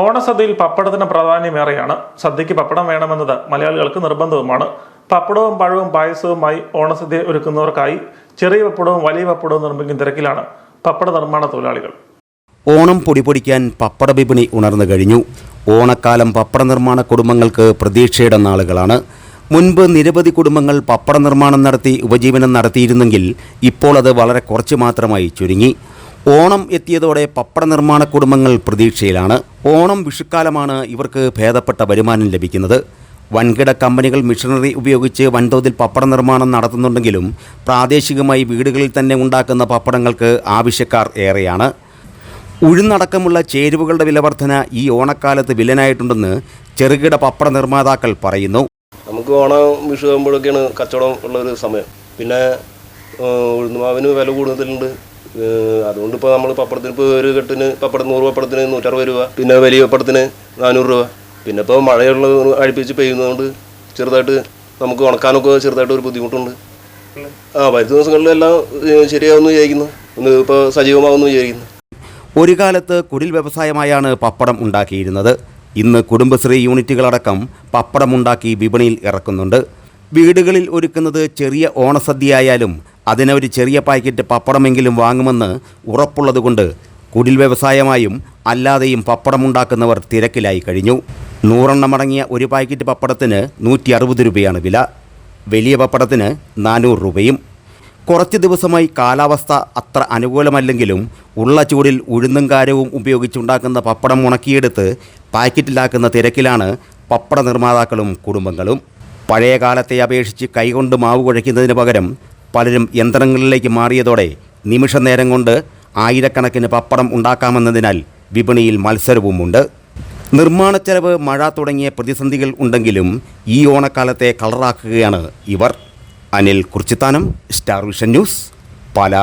ഓണസദ്യയിൽ പപ്പടത്തിന് പ്രാധാന്യമേറെയാണ് സദ്യക്ക് പപ്പടം വേണമെന്നത് മലയാളികൾക്ക് നിർബന്ധവുമാണ്. പപ്പടവും പഴവും പായസവുമായി ഓണസദ്യ ഒരുക്കുന്നവർക്കായി ചെറിയ പപ്പടവും വലിയ പപ്പടവും നിർമ്മിക്കുന്ന തിരക്കിലാണ് പപ്പട നിർമ്മാണ തൊഴിലാളികൾ. ഓണം പൊടിപൊടിക്കാൻ പപ്പട വിപണി ഉണർന്നു കഴിഞ്ഞു. ഓണക്കാലം പപ്പട നിർമ്മാണ കുടുംബങ്ങൾക്ക് പ്രതീക്ഷയുടെ നാളുകളാണ്. മുൻപ് നിരവധി കുടുംബങ്ങൾ പപ്പട നിർമ്മാണം നടത്തി ഉപജീവനം നടത്തിയിരുന്നെങ്കിൽ ഇപ്പോൾ അത് വളരെ കുറച്ച് മാത്രമായി ചുരുങ്ങി. ഓണം എത്തിയതോടെ പപ്പട നിർമ്മാണ കുടുംബങ്ങൾ പ്രതീക്ഷയിലാണ്. ഓണം വിഷുക്കാലമാണ് ഇവർക്ക് ഭേദപ്പെട്ട വരുമാനം ലഭിക്കുന്നത്. വൻകിട കമ്പനികൾ മിഷനറി ഉപയോഗിച്ച് വൻതോതിൽ പപ്പട നിർമ്മാണം നടത്തുന്നുണ്ടെങ്കിലും പ്രാദേശികമായി വീടുകളിൽ തന്നെ ഉണ്ടാക്കുന്ന പപ്പടങ്ങൾക്ക് ആവശ്യക്കാർ ഏറെയാണ്. ഉഴുന്നടക്കമുള്ള ചേരുവകളുടെ വിലവർധന ഈ ഓണക്കാലത്ത് വില്ലനായിട്ടുണ്ടെന്ന് ചെറുകിട പപ്പട നിർമ്മാതാക്കൾ പറയുന്നു. നമുക്ക് ഓണം വിഷു ആകുമ്പോഴൊക്കെയാണ് കച്ചവടം ഉള്ളൊരു സമയം. പിന്നെ ഉഴുന്നുമാവിന് വില കൂടുതലുണ്ട്. അതുകൊണ്ട് ഇപ്പോൾ നമ്മൾ പപ്പടത്തിന് ഇപ്പോൾ ഒരു കെട്ടിന് പപ്പടം നൂറ് പപ്പടത്തിന് നൂറ്ററുപത് രൂപ. പിന്നെ വലിയ പപ്പടത്തിന് നാനൂറ് രൂപ. പിന്നെ ഇപ്പോൾ മഴയുള്ള അഴിപ്പിച്ച് പെയ്യുന്നതുകൊണ്ട് ചെറുതായിട്ട് നമുക്ക് ഉണക്കാനൊക്കെ ചെറുതായിട്ട് ഒരു ബുദ്ധിമുട്ടുണ്ട്. ആ വരുന്ന ദിവസങ്ങളിലെല്ലാം ശരിയാവുമെന്ന് വിചാരിക്കുന്നു. ഒന്ന് ഇപ്പോൾ സജീവമാവുമെന്ന് വിചാരിക്കുന്നു. ഒരു കാലത്ത് കുടിൽ വ്യവസായമായാണ് പപ്പടം ഉണ്ടാക്കിയിരുന്നത്. ഇന്ന് കുടുംബശ്രീ യൂണിറ്റുകളടക്കം പപ്പടമുണ്ടാക്കി വിപണിയിൽ ഇറക്കുന്നുണ്ട്. വീടുകളിൽ ഒരുക്കുന്നത് ചെറിയ ഓണസദ്യയായാലും അതിനൊരു ചെറിയ പാക്കറ്റ് പപ്പടമെങ്കിലും വാങ്ങുമെന്ന് ഉറപ്പുള്ളതുകൊണ്ട് കുടിൽ വ്യവസായമായും അല്ലാതെയും പപ്പടമുണ്ടാക്കുന്നവർ തിരക്കിലായി കഴിഞ്ഞു. നൂറെണ്ണം അടങ്ങിയ ഒരു പാക്കറ്റ് പപ്പടത്തിന് നൂറ്റി അറുപത് രൂപയാണ് വില. വലിയ പപ്പടത്തിന് നാനൂറ് രൂപയും. കുറച്ച് ദിവസമായി കാലാവസ്ഥ അത്ര അനുകൂലമല്ലെങ്കിലും ഉള്ള ചൂടിൽ ഉഴുന്നും കാരവും ഉപയോഗിച്ചുണ്ടാക്കുന്ന പപ്പടം ഉണക്കിയെടുത്ത് പാക്കറ്റിലാക്കുന്ന തിരക്കിലാണ് പപ്പട നിർമ്മാതാക്കളും കുടുംബങ്ങളും. പഴയ കാലത്തെ അപേക്ഷിച്ച് കൈകൊണ്ട് മാവ് കുഴയ്ക്കുന്നതിന് പകരം പലരും യന്ത്രങ്ങളിലേക്ക് മാറിയതോടെ നിമിഷനേരം കൊണ്ട് ആയിരക്കണക്കിന് പപ്പടം ഉണ്ടാക്കാമെന്നതിനാൽ വിപണിയിൽ മത്സരവുമുണ്ട്. നിർമ്മാണച്ചെലവ് മഴ തുടങ്ങിയ പ്രതിസന്ധികൾ ഉണ്ടെങ്കിലും ഈ ഓണക്കാലത്തെ കളറാക്കുകയാണ് ഇവർ. Anil Kurchithanam star vision news Pala.